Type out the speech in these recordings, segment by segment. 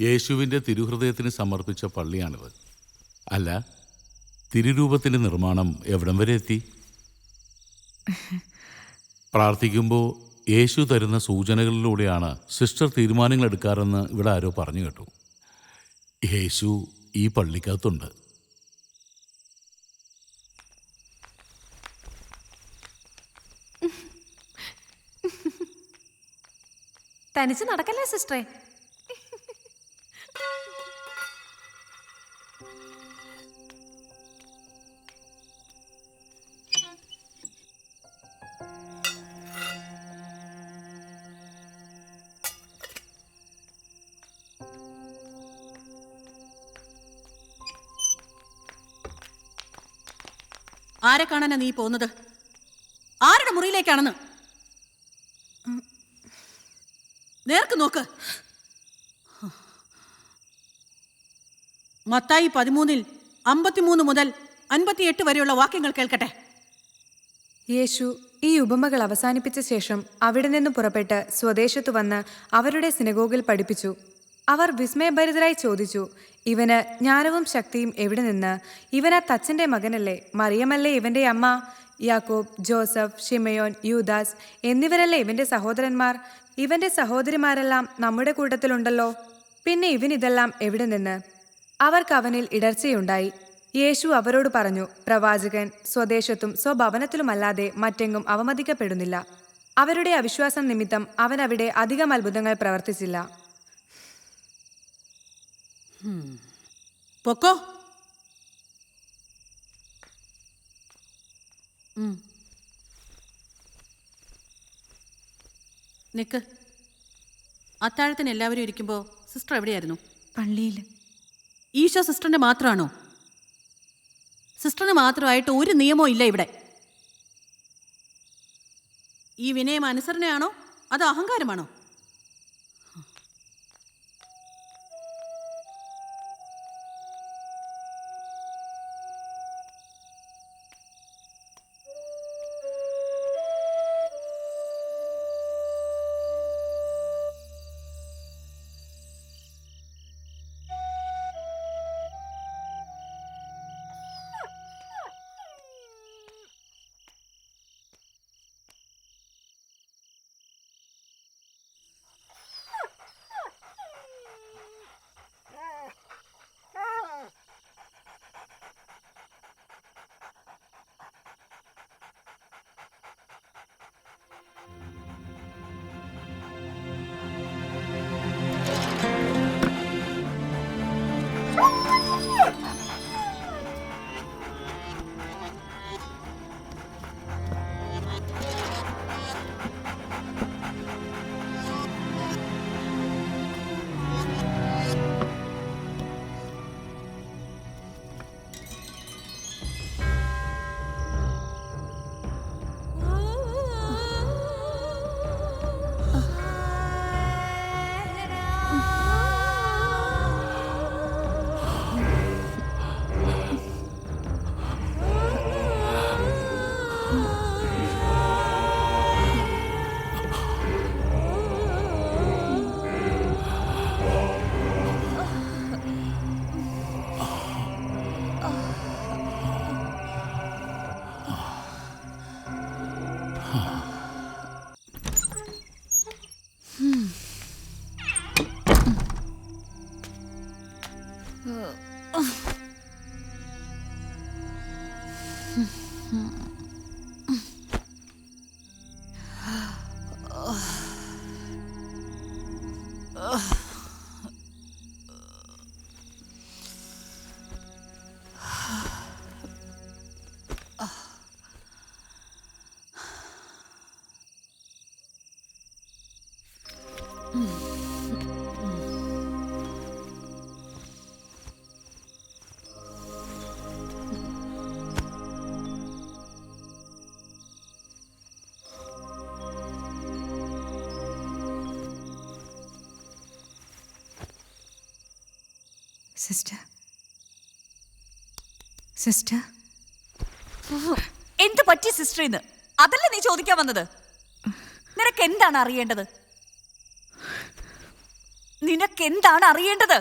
യേശുവിന്റെ തിരുഹൃദയത്തിന് സമർപ്പിച്ച പള്ളിയാണിത്. അല്ല തിരുരൂപത്തിന്റെ നിർമ്മാണം എവിടം വരെ എത്തി? പ്രാർത്ഥിക്കുമ്പോൾ യേശു തരുന്ന സൂചനകളിലൂടെയാണ് സിസ്റ്റർ തീരുമാനങ്ങൾ എടുക്കാറെന്ന് ഇവിടെ ആരോ പറഞ്ഞു കേട്ടു. യേശു ഈ പള്ളിക്കകത്തുണ്ട്. തനിച്ച് നടക്കല്ലേ സിസ്റ്ററെ? ആരെ കാണാനാ നീ പോകുന്നത്? ആരുടെ മുറിയിലേക്കാണെന്ന്? നേർക്ക് നോക്ക്. മത്തായി പതിമൂന്നിൽ അമ്പത്തിമൂന്ന് മുതൽ അൻപത്തിയെട്ട് വരെയുള്ള വാക്യങ്ങൾ കേൾക്കട്ടെ. യേശു ഈ ഉപമകൾ അവസാനിപ്പിച്ച ശേഷം അവിടെ നിന്ന് പുറപ്പെട്ട് സ്വദേശത്തു വന്ന് അവരുടെ സിനഗോഗിൽ പഠിപ്പിച്ചു. അവർ വിസ്മയഭരിതരായി ചോദിച്ചു ഇവന് ജ്ഞാനവും ശക്തിയും എവിടെ നിന്ന്? ഇവൻ ആ തച്ചന്റെ മകനല്ലേ? മറിയമല്ലേ ഇവന്റെ അമ്മ? യാക്കോബ് ജോസഫ് ഷിമയോൻ യൂദാസ് എന്നിവരല്ലേ ഇവന്റെ സഹോദരന്മാർ? ഇവന്റെ സഹോദരിമാരെല്ലാം നമ്മുടെ കൂട്ടത്തിലുണ്ടല്ലോ പിന്നെ ഇവൻ ഇതെല്ലാം എവിടെ നിന്ന്? അവർക്ക് അവനിൽ ഇടർച്ചയുണ്ടായി. യേശു അവരോട് പറഞ്ഞു പ്രവാചകൻ സ്വദേശത്തും സ്വഭവനത്തിലുമല്ലാതെ മറ്റെങ്ങും അവമതിക്കപ്പെടുന്നില്ല. അവരുടെ അവിശ്വാസം നിമിത്തം അവൻ അവിടെ അധികം അത്ഭുതങ്ങൾ പ്രവർത്തിച്ചില്ല. പൊക്കോ ഉം. നിക്ക്. അത്താഴത്തിന് എല്ലാവരും ഇരിക്കുമ്പോൾ സിസ്റ്റർ എവിടെയായിരുന്നു? പള്ളിയിൽ. ഈശോ സിസ്റ്ററിന്റെ മാത്രമാണോ? സിസ്റ്ററിന് മാത്രമായിട്ട് ഒരു നിയമവും ഇല്ല ഇവിടെ. ഈ വിനയം അനുസരണയാണോ? അതോ അഹങ്കാരമാണോ? 呃嗯。സിസ്റ്റർ. സിസ്റ്റർ. എന്ത് പറ്റി സിസ്റ്റർ ഇന്ന്? അതല്ലേ നീ ചോദിക്കാൻ വന്നത്? നിനക്ക് എന്താണ് അറിയേണ്ടത്? നിനക്ക് എന്താണ് അറിയേണ്ടത്?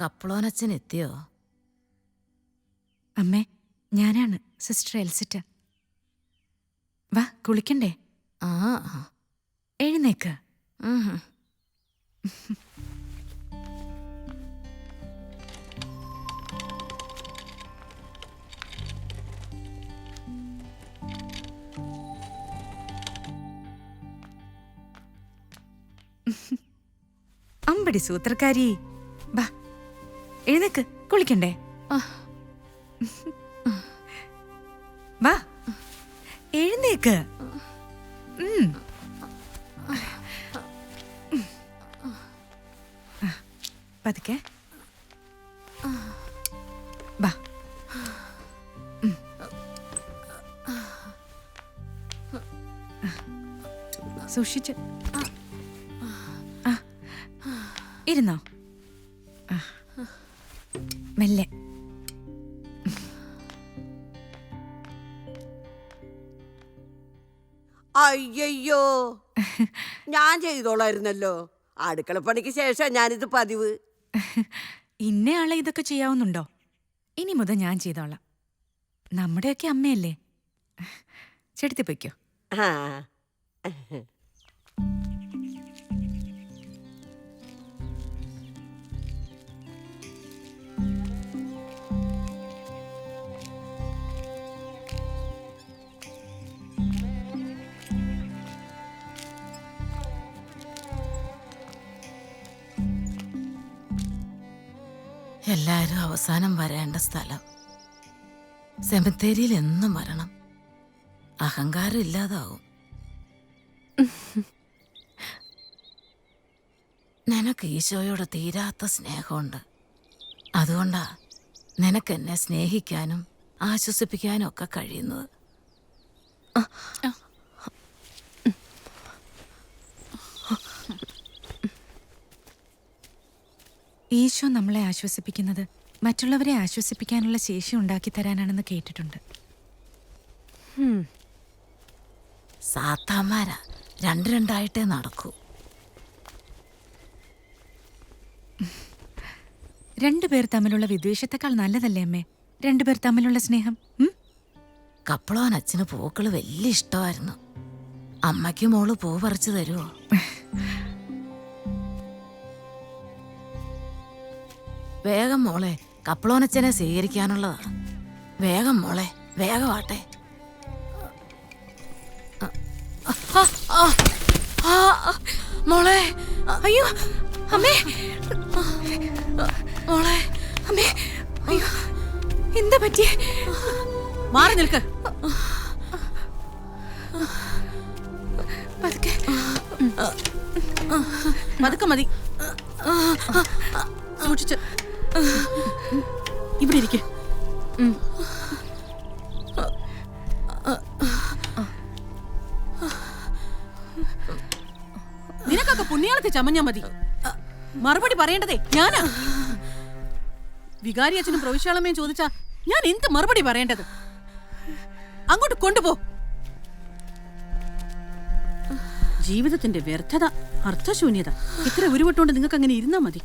കപ്ലോനച്ഛൻ എത്തിയോ അമ്മേ ഞാനാണ് സിസ്റ്റർ എൽസിറ്റ. വാ കുളിക്കണ്ടേ? ആ എഴുന്നേക്ക്. അമ്പടി സൂത്രക്കാരി. വാ. എഴുന്നേക്ക് കുളിക്കണ്ടേ? വാ. എഴുന്നേക്ക്. പതുക്കെ. വാ. സൂക്ഷിച്ച്. ഇരുന്നോ? അയ്യയ്യോ. ഞാൻ ചെയ്തോളായിരുന്നല്ലോ. അടുക്കളപ്പണിക്ക് ശേഷം ഞാനിത് പതിവ്. ഇന്നയാളെ ഇതൊക്കെ ചെയ്യാവുന്നുണ്ടോ? ഇനി മുതൽ ഞാൻ ചെയ്തോളാം. നമ്മുടെയൊക്കെ അമ്മയല്ലേ? പൊയ്ക്കോ. ആ. എല്ലാരും അവസാനം വരേണ്ട സ്ഥലം. സെമിത്തേരിയിൽ എന്നും വരണം. അഹങ്കാരം ഇല്ലാതാവും. നിനക്ക് ഈശോയോട് തീരാത്ത സ്നേഹമുണ്ട്. അതുകൊണ്ടാ നിനക്ക് എന്നെ സ്നേഹിക്കാനും ആശ്വസിപ്പിക്കാനും ഒക്കെ കഴിയുന്നത്. ഈശോ നമ്മളെ ആശ്വസിപ്പിക്കുന്നത് മറ്റുള്ളവരെ ആശ്വസിപ്പിക്കാനുള്ള ശേഷി ഉണ്ടാക്കി തരാനാണെന്ന് കേട്ടിട്ടുണ്ട്. സാത്താന്മാരാ രണ്ട് രണ്ടായിട്ടേ നടക്കൂ. രണ്ടുപേർ തമ്മിലുള്ള വിദ്വേഷത്തെക്കാൾ നല്ലതല്ലേ അമ്മേ? രണ്ടുപേർ തമ്മിലുള്ള സ്നേഹം? കപ്പളോൻ അച്ഛന് പൂക്കൾ വലിയ ഇഷ്ടമായിരുന്നു. അമ്മയ്ക്ക് മോൾ പൂ പറിച്ചു തരുമോ വേഗം മോളെ കപ്പളോനച്ഛനെ സ്വീകരിക്കാനുള്ളതാ. വേഗം മോളെ വേഗമാട്ടെ മോളെ അയ്യോ അമ്മേ. മോളെ അമ്മേ. അയ്യോ എന്താ പറ്റിയേ? മാറി നിൽക്ക്. പതുക്കെ. പതുക്കെ മതി. സൂക്ഷിച്ച്. ഇവിടെ ഇരിക്ക. നിനക്കൊക്കെ പുണ്യാളത്തെ ചമഞ്ഞാ മതി. മറുപടി പറയേണ്ടതേ ഞാനാ. വികാരി അച്ഛനും പ്രവിശ്യാളമ്മയും ചോദിച്ചാ ഞാൻ എന്ത് മറുപടി പറയേണ്ടത്? അങ്ങോട്ട് കൊണ്ടുപോ. ജീവിതത്തിന്റെ വ്യർത്ഥത അർത്ഥശൂന്യത. ഇത്ര ഉരുവിട്ടുകൊണ്ട് നിങ്ങൾക്ക് അങ്ങനെ ഇരുന്നാ മതി.